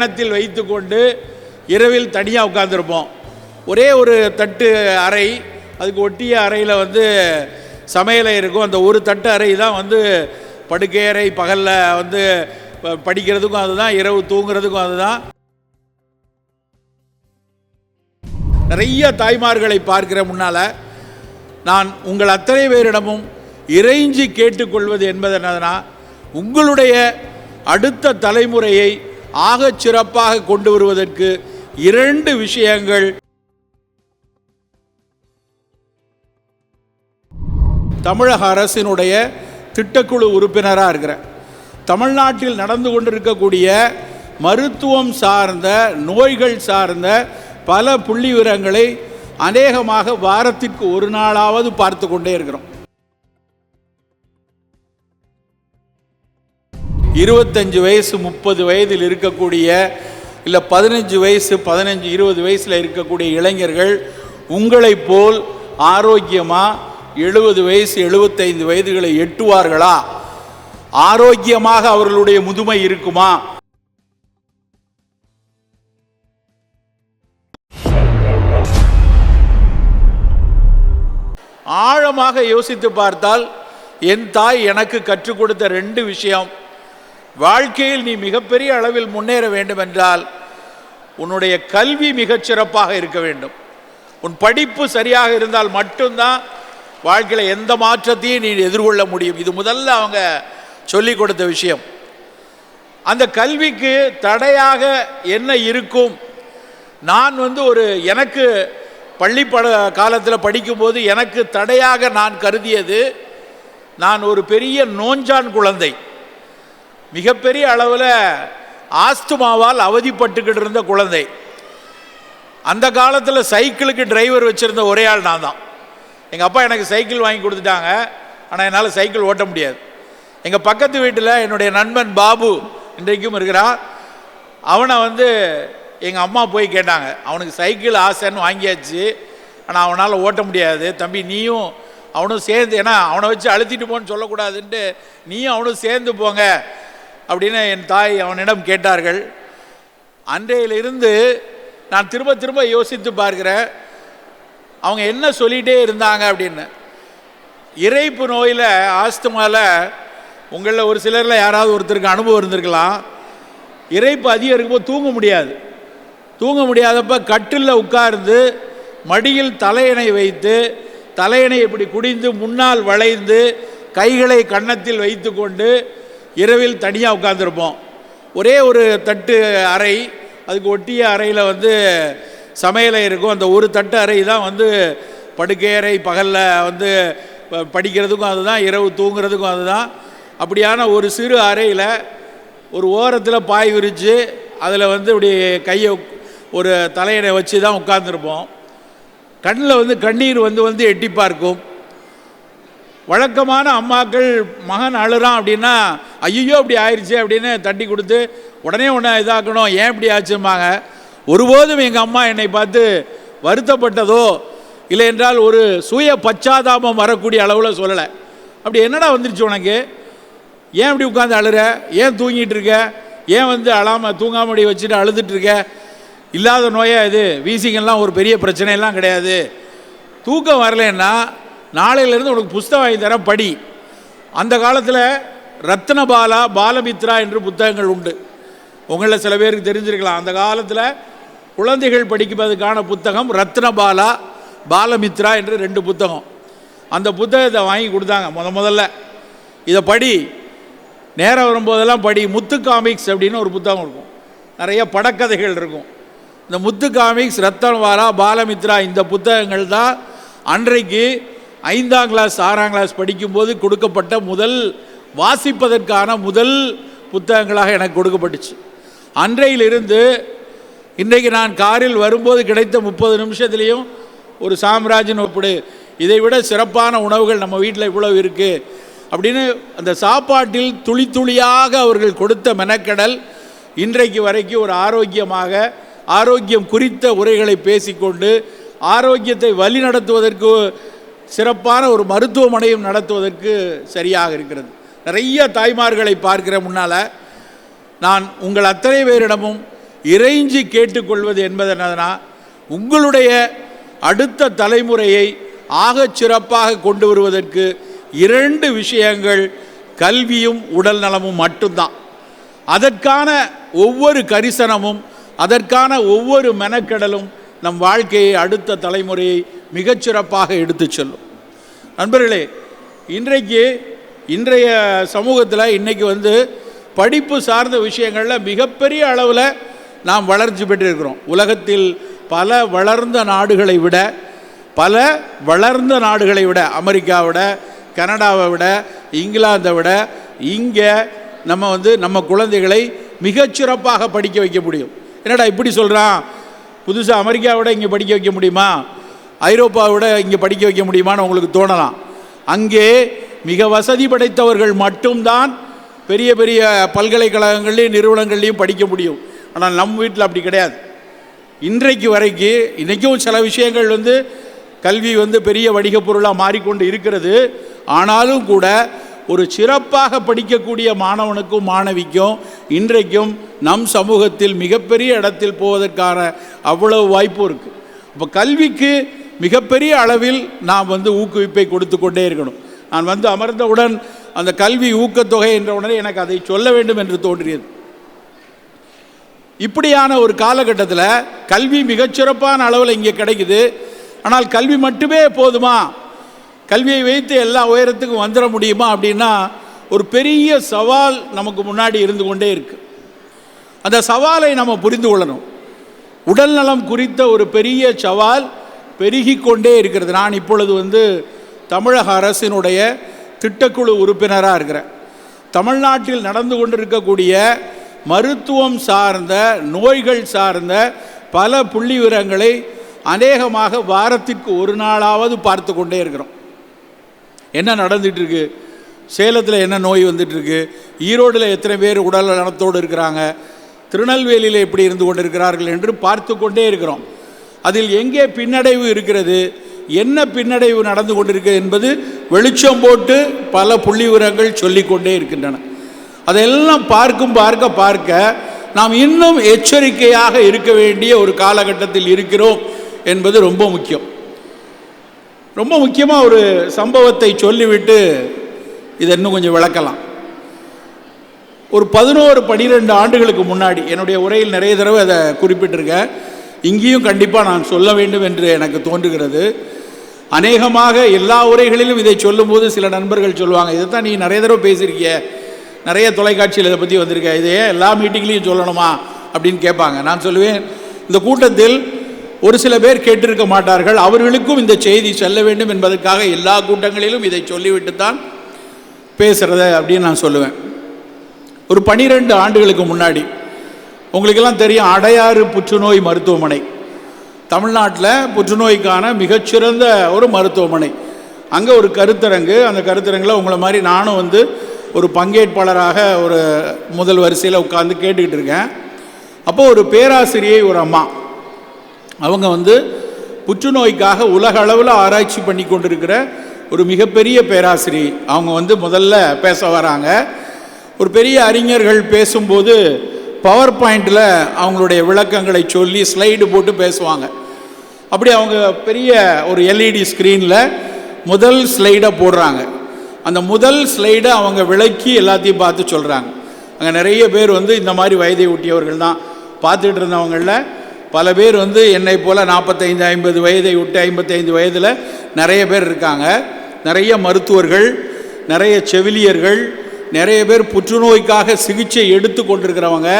கன்னத்தில் வைத்துக்கொண்டு இரவில் தனியாக உட்காந்துருப்போம் ஒரே ஒரு தட்டு அறை அதுக்கு ஒட்டிய அறையில் வந்து சமையலை இருக்கும். அந்த ஒரு தட்டு அறை தான் வந்து படுக்கை அறை பகலில் வந்து படிக்கிறதுக்கும் அதுதான் இரவு தூங்குறதுக்கும் அதுதான். நிறைய தாய்மார்களை பார்க்கிற முன்னால் நான் உங்கள் அத்தனை பேரிடமும் இறைஞ்சி கேட்டுக்கொள்வது என்பது என்னதுன்னா உங்களுடைய அடுத்த தலைமுறையை ஆகச் சிறப்பாக கொண்டு வருவதற்கு இரண்டு விஷயங்கள். தமிழக அரசினுடைய திட்டக்குழு உறுப்பினராக இருக்கிறேன் தமிழ்நாட்டில் நடந்து கொண்டிருக்கக்கூடிய மருத்துவம் சார்ந்த நோய்கள் சார்ந்த பல புள்ளி விவரங்களை அநேகமாக வாரத்திற்கு ஒரு நாளாவது பார்த்து கொண்டே இருக்கிறோம். இருபத்தஞ்சு வயசு முப்பது வயதில் இருக்கக்கூடிய இல்லை பதினஞ்சு வயசு பதினஞ்சு இருபது வயசில் இருக்கக்கூடிய இளைஞர்கள் உங்களைப் போல் ஆரோக்கியமாக எழுபது வயசு எழுபத்தைந்து வயதுகளை எட்டுவார்களா? ஆரோக்கியமாக அவர்களுடைய முதுமை இருக்குமா? ஆழமாக யோசித்து பார்த்தால் என் தாய் எனக்கு கற்றுக் கொடுத்த ரெண்டு விஷயம். வாழ்க்கையில் நீ மிகப்பெரிய அளவில் முன்னேற வேண்டும் என்றால் உன்னுடைய கல்வி மிகச்சிறப்பாக இருக்க வேண்டும். உன் படிப்பு சரியாக இருந்தால் மட்டும்தான் வாழ்க்கையில் எந்த மாற்றத்தையும் நீ எதிர்கொள்ள முடியும். இது முதல்ல அவங்க சொல்லிக் கொடுத்த விஷயம். அந்த கல்விக்கு தடையாக என்ன இருக்கும்? நான் வந்து ஒரு எனக்கு பள்ளி பட காலத்தில் படிக்கும்போது எனக்கு தடையாக நான் கருதியது நான் ஒரு பெரிய நோஞ்சான் குழந்தை. மிகப்பெரிய அளவில் ஆஸ்துமாவால் அவதிப்பட்டுக்கிட்டு இருந்த குழந்தை. அந்த காலத்தில் சைக்கிளுக்கு டிரைவர் வச்சுருந்த ஒரே ஆள் நான் தான். எங்கள் அப்பா எனக்கு சைக்கிள் வாங்கி கொடுத்துட்டாங்க. ஆனால் என்னால் சைக்கிள் ஓட்ட முடியாது. எங்கள் பக்கத்து வீட்டில் என்னுடைய நண்பன் பாபு இன்றைக்கும் இருக்கிறான் அவனை வந்து எங்கள் அம்மா போய் கேட்டாங்க. அவனுக்கு சைக்கிள் ஆசைன்னு வாங்கியாச்சு. ஆனால் அவனால் ஓட்ட முடியாது. தம்பி நீயும் அவனும் சேர்ந்து ஏன்னா அவனை வச்சு அழுத்திட்டு போன்னு சொல்லக்கூடாதுன்ட்டு நீயும் அவனும் சேர்ந்து போங்க. அப்படின்னு என் தாய் அவனிடம் கேட்டார்கள். அன்றையிலிருந்து நான் திரும்ப திரும்ப யோசித்து பார்க்கிறேன். அவங்க என்ன சொல்லிகிட்டே இருந்தாங்க அப்படின்னு. இறைப்பு நோயில் ஆஸ்துமாவில் உங்களில் ஒரு சிலரில் யாராவது ஒருத்தருக்கு அனுபவம் இருந்திருக்கலாம். இறைப்பு அதிகம் இருக்கும்போது தூங்க முடியாது. தூங்க முடியாதப்ப கட்டிலில் உட்கார்ந்து மடியில் தலையணை வைத்து தலையணை இப்படி குடிந்து முன்னால் வளைந்து கைகளை கன்னத்தில் வைத்துக்கொண்டு இரவில் தனியாக உட்காந்துருப்போம் ஒரே ஒரு தட்டு அறை அதுக்கு ஒட்டிய அறையில் வந்து சமையலை இருக்கும். அந்த ஒரு தட்டு அறை தான் வந்து படுக்கை அறை பகலில் வந்து படிக்கிறதுக்கும் அதுதான் இரவு தூங்குறதுக்கும் அதுதான். அப்படியான ஒரு சிறு அறையில் ஒரு ஓரத்தில் பாய் விரித்து அதில் வந்து இப்படி கையை ஒரு தலையணை வச்சு தான் உட்கார்ந்துருப்போம். கண்ணில் வந்து கண்ணீர் வந்து வந்து எட்டி பார்க்கும். வழக்கமான அம்மாக்கள் மகன் அழுறான் அப்படின்னா ஐயோ அப்படி ஆயிடுச்சு அப்படின்னு தட்டி கொடுத்து உடனே உடனே இதாக்கணும். ஏன் இப்படி ஆச்சும்பாங்க? ஒருபோதும் எங்கள் அம்மா என்னை பார்த்து வருத்தப்பட்டதோ இல்லை என்றால் ஒரு சுய பச்சாதாபம் வரக்கூடிய அளவில் சொல்லலை. அப்படி என்னடா வந்துருச்சு உனக்கு? ஏன் இப்படி உட்காந்து அழுற? ஏன் தூங்கிட்டு இருக்க? ஏன் வந்து அழாமல் தூங்காமடி வச்சுட்டு அழுதுட்டு இருக்க? இல்லாத நோயாக இது. வீசிங்கெல்லாம் ஒரு பெரிய பிரச்சனையெல்லாம் கிடையாது. தூக்கம் வரலைன்னா நாளையிலேருந்து உனக்கு புஸ்தகம் வாங்கி தரேன் படி. அந்த காலத்தில் ரத்னபாலா பாலமித்ரா என்று புத்தகங்கள் உண்டு. உங்களில் சில பேருக்கு தெரிஞ்சிருக்கலாம். அந்த காலத்தில் குழந்தைகள் படிப்பதற்கான புத்தகம் ரத்னபாலா பாலமித்ரா என்று ரெண்டு புத்தகம். அந்த புத்தகத்தை வாங்கி கொடுத்தாங்க முத முதல்ல. இதை படி நேரம் வரும்போதெல்லாம் படி முத்து காமிக்ஸ் அப்படின்னு ஒரு புத்தகம் இருக்கும். நிறைய படக்கதைகள் இருக்கும். இந்த முத்து காமிக்ஸ் ரத்தன்வாரா பாலமித்ரா இந்த புத்தகங்கள் தான் அன்றைக்கு ஐந்தாம் கிளாஸ் ஆறாம் கிளாஸ் படிக்கும்போது கொடுக்கப்பட்ட முதல் வாசிப்பதற்கான முதல் புத்தகங்களாக எனக்கு கொடுக்கப்பட்டுச்சு. அன்றையிலிருந்து இன்றைக்கு நான் காரில் வரும்போது கிடைத்த முப்பது நிமிஷத்துலேயும் ஒரு சாம்ராஜ்யன் ஒப்பிடு இதை விட சிறப்பான உணவுகள் நம்ம வீட்டில் இவ்வளவு இருக்குது அப்படின்னு அந்த சாப்பாட்டில் துளி துளியாக அவர்கள் கொடுத்த மெனக்கடல் இன்றைக்கு வரைக்கும் ஒரு ஆரோக்கியமாக ஆரோக்கியம் குறித்த உரைகளை பேசிக்கொண்டு ஆரோக்கியத்தை வழி நடத்துவதற்கு சிறப்பான ஒரு மருத்துவமனையும் நடத்துவதற்கு சரியாக இருக்கிறது. நிறைய தாய்மார்களை பார்க்கிற முன்னால் நான் உங்கள் அத்தனை பேரிடமும் இறைஞ்சி கேட்டுக்கொள்வது என்பது என்னதுன்னா உங்களுடைய அடுத்த தலைமுறையை ஆகச் சிறப்பாக கொண்டு வருவதற்கு இரண்டு விஷயங்கள் கல்வியும் உடல் நலமும் மட்டும்தான். அதற்கான ஒவ்வொரு கரிசனமும் அதற்கான ஒவ்வொரு மெனக்கெடலும் நம் வாழ்க்கையை அடுத்த தலைமுறையை மிகச்சிறப்பாக எடுத்துச் செல்லும். நண்பர்களே இன்றைக்கு இன்றைய சமூகத்தில் இன்றைக்கி வந்து படிப்பு சார்ந்த விஷயங்களில் மிகப்பெரிய அளவில் நாம் வளர்ச்சி பெற்றிருக்கிறோம். உலகத்தில் பல வளர்ந்த நாடுகளை விட பல வளர்ந்த நாடுகளை விட அமெரிக்காவை விட கனடாவை விட இங்கிலாந்தை விட இங்கே நம்ம வந்து நம்ம குழந்தைகளை மிகச்சிறப்பாக படிக்க வைக்க முடியும். என்னடா இப்படி சொல்கிறான் புதுசாக அமெரிக்காவை விட இங்கே படிக்க வைக்க முடியுமா? ஐரோப்பாவை விட இங்கே படிக்க வைக்க முடியுமான்னு உங்களுக்கு தோணலாம். அங்கே மிக வசதி படைத்தவர்கள் மட்டும்தான் பெரிய பெரிய பல்கலைக்கழகங்கள்லையும் நிறுவனங்கள்லையும் படிக்க முடியும். ஆனால் நம் வீட்டில் அப்படி கிடையாது. இன்றைக்கு வரைக்கு இன்றைக்கும் சில விஷயங்கள் வந்து கல்வி வந்து பெரிய வணிகப் பொருளாக மாறிக்கொண்டு இருக்கிறது. ஆனாலும் கூட ஒரு சிறப்பாக படிக்கக்கூடிய மாணவனுக்கும் மாணவிக்கும் இன்றைக்கும் நம் சமூகத்தில் மிகப்பெரிய இடத்தில் போவதற்கான அவ்வளவு வாய்ப்பு இருக்குது இப்போ கல்விக்கு மிகப்பெரிய அளவில் நாம் வந்து ஊக்குவிப்பை கொடுத்து கொண்டே இருக்கணும். நான் வந்து அமர்ந்தவுடன் அந்த கல்வி ஊக்கத்தொகை என்ற உடனே எனக்கு அதை சொல்ல வேண்டும் என்று தோன்றியது. இப்படியான ஒரு காலகட்டத்தில் கல்வி மிகச்சிறப்பான அளவில் இங்கே கிடைக்குது. ஆனால் கல்வி மட்டுமே போதுமா? கல்வியை வைத்து எல்லா உயரத்துக்கும் வந்துட முடியுமா அப்படின்னா ஒரு பெரிய சவால் நமக்கு முன்னாடி இருந்து கொண்டே இருக்கு. அந்த சவாலை நம்ம புரிந்து கொள்ளணும். உடல் நலம் குறித்த ஒரு பெரிய சவால் பெருகி கொண்டே இருக்கிறது. நான் இப்பொழுது வந்து தமிழக அரசினுடைய திட்டக்குழு உறுப்பினராக இருக்கிறேன். தமிழ்நாட்டில் நடந்து கொண்டிருக்கக்கூடிய மருத்துவம் சார்ந்த நோய்கள் சார்ந்த பல புள்ளி விவரங்களை அநேகமாக வாரத்திற்கு ஒரு நாளாவது பார்த்து கொண்டே இருக்கிறோம். என்ன நடந்துட்டு இருக்கு சேலத்தில் என்ன நோய் வந்துட்டுருக்கு? ஈரோடில் எத்தனை பேர் உடல் நலத்தோடு இருக்கிறாங்க? திருநெல்வேலியில் எப்படி இருந்து கொண்டிருக்கிறார்கள் என்று பார்த்து கொண்டே இருக்கிறோம். அதில் எங்கே பின்னடைவு இருக்கிறது? என்ன பின்னடைவு நடந்து கொண்டிருக்கு என்பது வெளிச்சம் போட்டு பல புள்ளி விவரங்கள் சொல்லிக்கொண்டே இருக்கின்றன. அதையெல்லாம் பார்க்கும் பார்க்க பார்க்க நாம் இன்னும் எச்சரிக்கையாக இருக்க வேண்டிய ஒரு காலகட்டத்தில் இருக்கிறோம் என்பது ரொம்ப முக்கியம். ரொம்ப முக்கியமாக ஒரு சம்பவத்தை சொல்லிவிட்டு இதை இன்னும் கொஞ்சம் விளக்கலாம். ஒரு பதினோரு பனிரெண்டு ஆண்டுகளுக்கு முன்னாடி என்னுடைய உரையில் நிறைய தடவை அதை குறிப்பிட்டிருக்கேன். இங்கேயும் கண்டிப்பாக நான் சொல்ல வேண்டும் என்று எனக்கு தோன்றுகிறது. அநேகமாக எல்லா உரைகளிலும் இதை சொல்லும்போது சில நண்பர்கள் சொல்லுவாங்க இதை தான் நீ நிறைய தடவை பேசியிருக்கிய நிறைய தொலைக்காட்சியில் இதை பற்றி வந்திருக்க இதையே எல்லா மீட்டிங்லேயும் சொல்லணுமா? அப்படின்னு கேட்பாங்க. நான் சொல்லுவேன் இந்த கூட்டத்தில் ஒரு சில பேர் கேட்டிருக்க மாட்டார்கள். அவர்களுக்கும் இந்த செய்தி செல்ல வேண்டும் என்பதற்காக எல்லா கூட்டங்களிலும் இதை சொல்லிவிட்டு தான் பேசுகிறத அப்படின்னு நான் சொல்லுவேன். ஒரு பனிரெண்டு ஆண்டுகளுக்கு முன்னாடி உங்களுக்கெல்லாம் தெரியும் அடையாறு புற்றுநோய் மருத்துவமனை. தமிழ்நாட்டில் புற்றுநோய்க்கான மிகச்சிறந்த ஒரு மருத்துவமனை. அங்கே ஒரு கருத்தரங்கு. அந்த கருத்தரங்கில் உங்களை மாதிரி நானும் வந்து ஒரு பங்கேற்பாளராக ஒரு முதல் வரிசையில் உட்காந்து கேட்டுக்கிட்டு இருக்கேன். அப்போ ஒரு பேராசிரியை ஒரு அம்மா. அவங்க வந்து புற்றுநோய்க்காக உலக அளவில் ஆராய்ச்சி பண்ணி கொண்டிருக்கிற ஒரு மிகப்பெரிய பேராசிரியை. அவங்க வந்து முதல்ல பேச வராங்க. ஒரு பெரிய அறிஞர்கள் பேசும்போது பவர் பாயிண்டில் அவங்களுடைய விளக்கங்களை சொல்லி ஸ்லைடு போட்டு பேசுவாங்க. அப்படி அவங்க பெரிய ஒரு எல்இடி ஸ்க்ரீனில் முதல் ஸ்லைடை போடுறாங்க. அந்த முதல் ஸ்லைடை அவங்க விளக்கி எல்லாத்தையும் பார்த்து சொல்கிறாங்க அங்கே நிறைய பேர் வந்து இந்த மாதிரி வயதை ஒட்டியவர்கள் தான். பார்த்துட்டு இருந்தவங்களில் பல பேர் வந்து என்னை போல் நாற்பத்தைந்து ஐம்பது வயதை விட்டு ஐம்பத்தைந்து வயதில் நிறைய பேர் இருக்காங்க. நிறைய மருத்துவர்கள் நிறைய செவிலியர்கள் நிறைய பேர் புற்றுநோய்க்காக சிகிச்சை எடுத்து கொண்டிருக்கிறவங்க.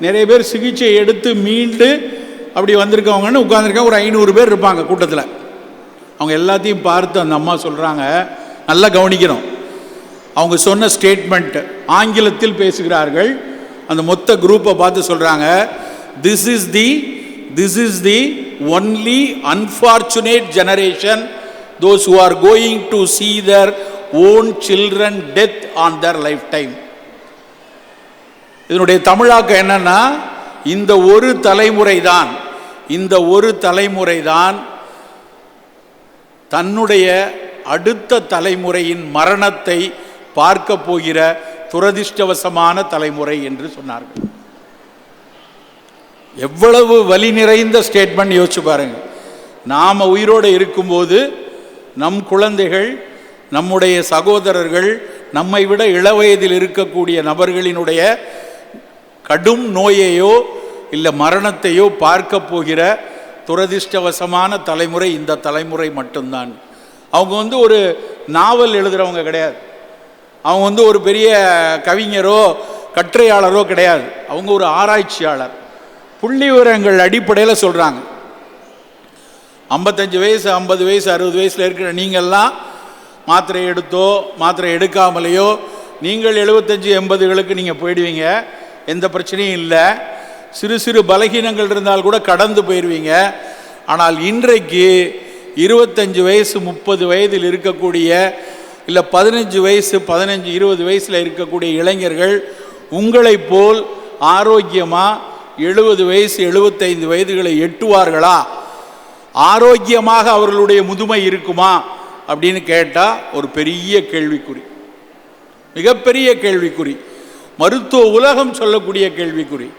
நிறைய பேர் சிகிச்சை எடுத்து மீண்டு அப்படி வந்திருக்கவங்கன்னு உட்காந்துருக்காங்க ஒரு ஐநூறு பேர் இருப்பாங்க கூட்டத்தில். அவங்க எல்லாத்தையும் பார்த்து அந்த அம்மா சொல்கிறாங்க நல்லா கவனிக்கணும். அவங்க சொன்ன ஸ்டேட்மெண்ட் ஆங்கிலத்தில் பேசுகிறார்கள். அந்த மொத்த குரூப்பை பார்த்து சொல்கிறாங்க this is the this is the only unfortunate generation those who are going to see their own children death on their life time இதனுடைய தமிழாக்கம் என்னன்னா இந்த ஒரு தலைமுறை தான் இந்த ஒரு தலைமுறை தான் தன்னுடைய அடுத்த தலைமுறையின் மரணத்தை பார்க்க போகிற துரதிர்ஷ்டவசமான தலைமுறை என்று சொன்னார்கள். எவ்வளவு வலி நிறைந்த ஸ்டேட்மெண்ட் யோசிச்சு பாருங்க. நாம் உயிரோடு இருக்கும்போது நம் குழந்தைகள் நம்முடைய சகோதரர்கள் நம்மை விட இளவயதில் இருக்கக்கூடிய நபர்களினுடைய கடும் நோயையோ இல்லை மரணத்தையோ பார்க்க போகிற துரதிர்ஷ்டவசமான தலைமுறை இந்த தலைமுறை மட்டும்தான். அவங்க வந்து ஒரு நாவல் எழுதுகிறவங்க கிடையாது. அவங்க வந்து ஒரு பெரிய கவிஞரோ கட்டுரையாளரோ கிடையாது. அவங்க ஒரு ஆராய்ச்சியாளர். புள்ளி விவரங்கள் அடிப்படையில் சொல்கிறாங்க ஐம்பத்தஞ்சு வயசு ஐம்பது வயசு அறுபது வயசில் இருக்கிற நீங்கள்லாம் மாத்திரை எடுத்தோ மாத்திரை எடுக்காமலேயோ நீங்கள் எழுபத்தஞ்சு எண்பதுகளுக்கு நீங்கள் போயிடுவீங்க. எந்த பிரச்சனையும் இல்லை. சிறு சிறு பலகீனங்கள் இருந்தால் கூட கடந்து போயிடுவீங்க ஆனால் இன்றைக்கு இருபத்தஞ்சு வயசு முப்பது வயதில் இருக்கக்கூடிய இல்லை பதினஞ்சு வயசு பதினஞ்சு இருபது வயசில் இருக்கக்கூடிய இளைஞர்கள் உங்களைப் போல் ஆரோக்கியமாக எழுபது வயசு எழுபத்தைந்து வயதுகளை எட்டுவார்களா? ஆரோக்கியமாக அவர்களுடைய முதுமை இருக்குமா? அப்படின்னு கேட்டால் ஒரு பெரிய கேள்விக்குறி. மிகப்பெரிய கேள்விக்குறி. மருத்துவ உலகம் சொல்லக்கூடிய கேள்விக்குறி.